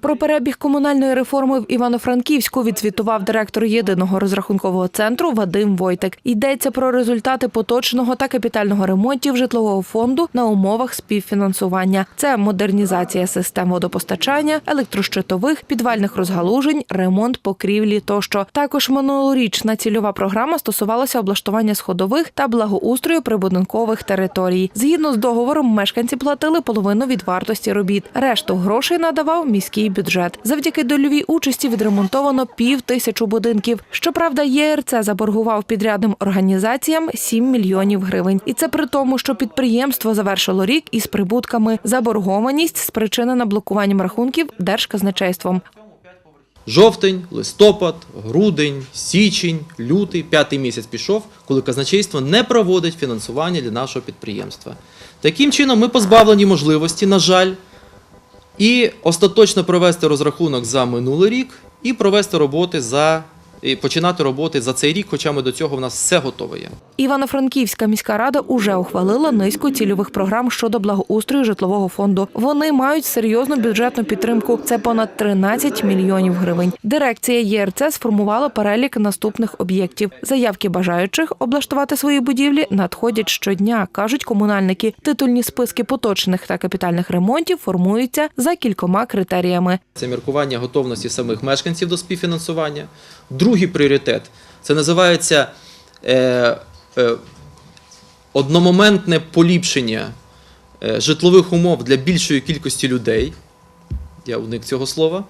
Про перебіг комунальної реформи в Івано-Франківську відзвітував директор єдиного розрахункового центру Вадим Войтик. Йдеться про результати поточного та капітального ремонтів житлового фонду на умовах співфінансування. Це модернізація систем водопостачання, електрощитових, підвальних розгалужень, ремонт покрівлі тощо. Також минулорічна цільова програма стосувалася облаштування сходових та благоустрою прибудинкових територій. Згідно з договором, мешканці платили половину від вартості робіт. Решту грошей надавав міський бюджет. Завдяки дольовій участі відремонтовано пів тисячу будинків. Щоправда, ЄРЦ заборгував підрядним організаціям 7 мільйонів гривень. І це при тому, що підприємство завершило рік із прибутками. Заборгованість спричинена блокуванням рахунків держказначейством. Жовтень, листопад, грудень, січень, лютий, п'ятий місяць пішов, коли казначейство не проводить фінансування для нашого підприємства. Таким чином, ми позбавлені можливості, на жаль, і остаточно провести розрахунок за минулий рік і провести роботи за і починати роботи за цей рік, хоча ми до цього в нас все готове є. Івано-Франківська міська рада уже ухвалила низку цільових програм щодо благоустрою житлового фонду. Вони мають серйозну бюджетну підтримку. Це понад 13 мільйонів гривень. Дирекція ЄРЦ сформувала перелік наступних об'єктів. Заявки бажаючих облаштувати свої будівлі надходять щодня, кажуть комунальники. Титульні списки поточних та капітальних ремонтів формуються за кількома критеріями. Це міркування готовності самих мешканців до співфінансування. Другий пріоритет це називається е, е, одномоментне поліпшення е, житлових умов для більшої кількості людей. Я уник цього слова.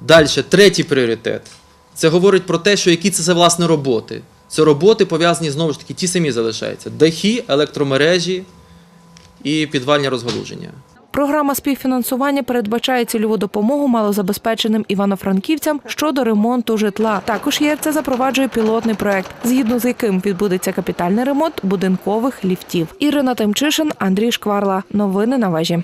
Далі, третій пріоритет. Це говорить про те, що які це за власне роботи. Це роботи пов'язані знову ж таки, ті самі залишаються: дахи, електромережі і підвальні розгалуження. Програма співфінансування передбачає цільову допомогу малозабезпеченим івано-франківцям щодо ремонту житла. Також ЄРЦ запроваджує пілотний проект, згідно з яким відбудеться капітальний ремонт будинкових ліфтів. Ірина Тимчишин, Андрій Шкварла. Новини на вежі.